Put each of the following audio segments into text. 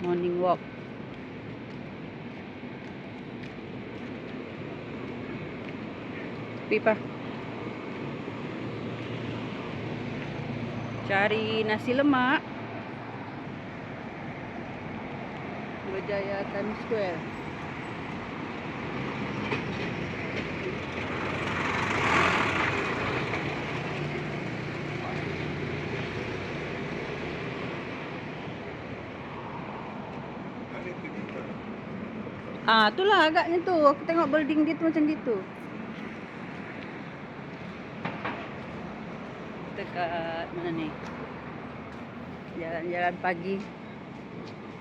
Morning walk. Tepi pa. Cari nasi lemak. Berjaya Times Square. Ah, itulah agaknya tu. Aku tengok building dia tu macam gitu. Dekat mana ni? Jalan-jalan pagi.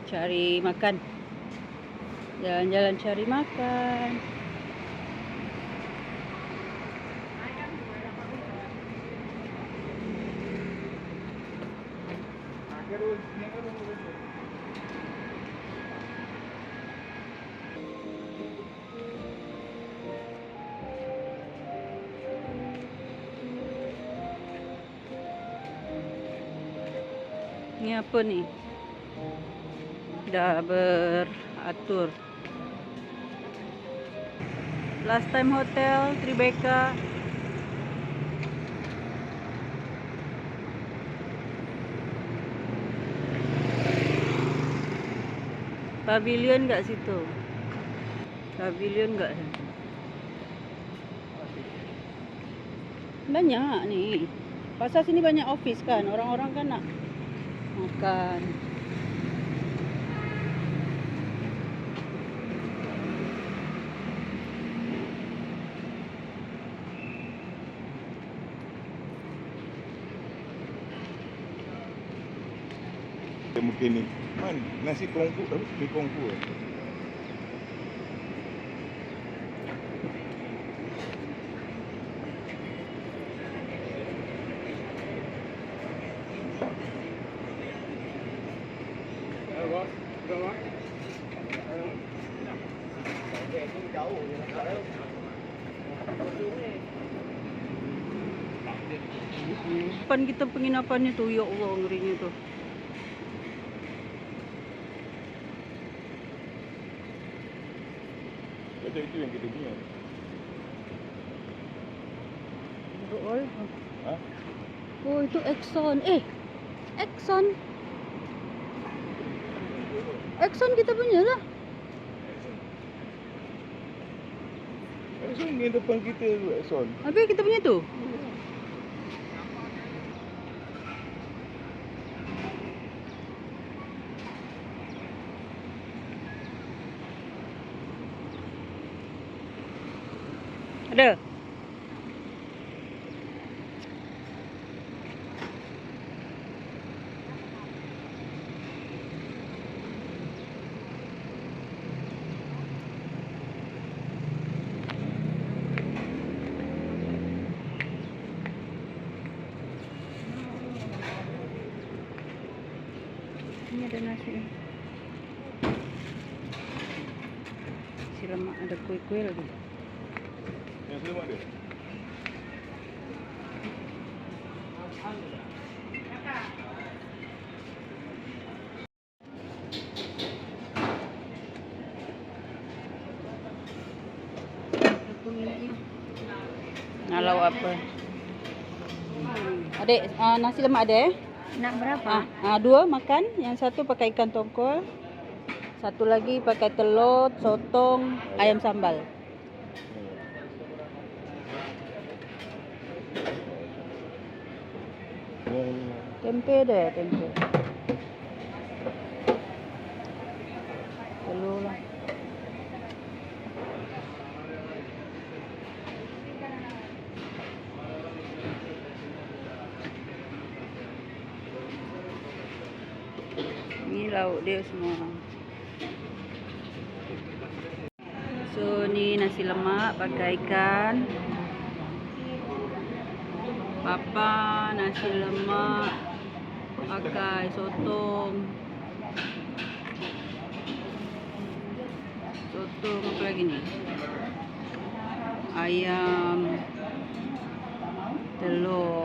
Cari makan. Jalan-jalan cari makan. Ni apa ni? Dah beratur. Last time hotel Tribeca. Pavilion kat situ. Pavilion kat situ. Banyak ni. Pasal sini banyak office kan. Orang-orang kan nak Dia mungkin ni. Man, nasi kongfu, apa? Mi kongfu. eh? Depan kita penginapannya tu, ya Allah ngerinya tu. Betul itu yang kita punya. Betul. Ha? Oh, itu Exxon. Eh, Exxon. Exxon kita punya lah. Exxon ni depan kita tu, Exxon. Habis kita punya tu. Ada. Ini ada nasi. Nasi lemak ada kuih-kuih lagi. Yang dia. Nalau apa? Adik, uh, nasi lemak ada eh? Nak berapa? Ah, ah, dua makan. Yang satu pakai ikan tongkol. Satu lagi pakai telur, sotong, ayam sambal. Tempe ada, tempe. Lauk dia semua. So ni nasi lemak pakai ikan. Papa nasi lemak pakai sotong. Sotong apa lagi ni? Ayam telur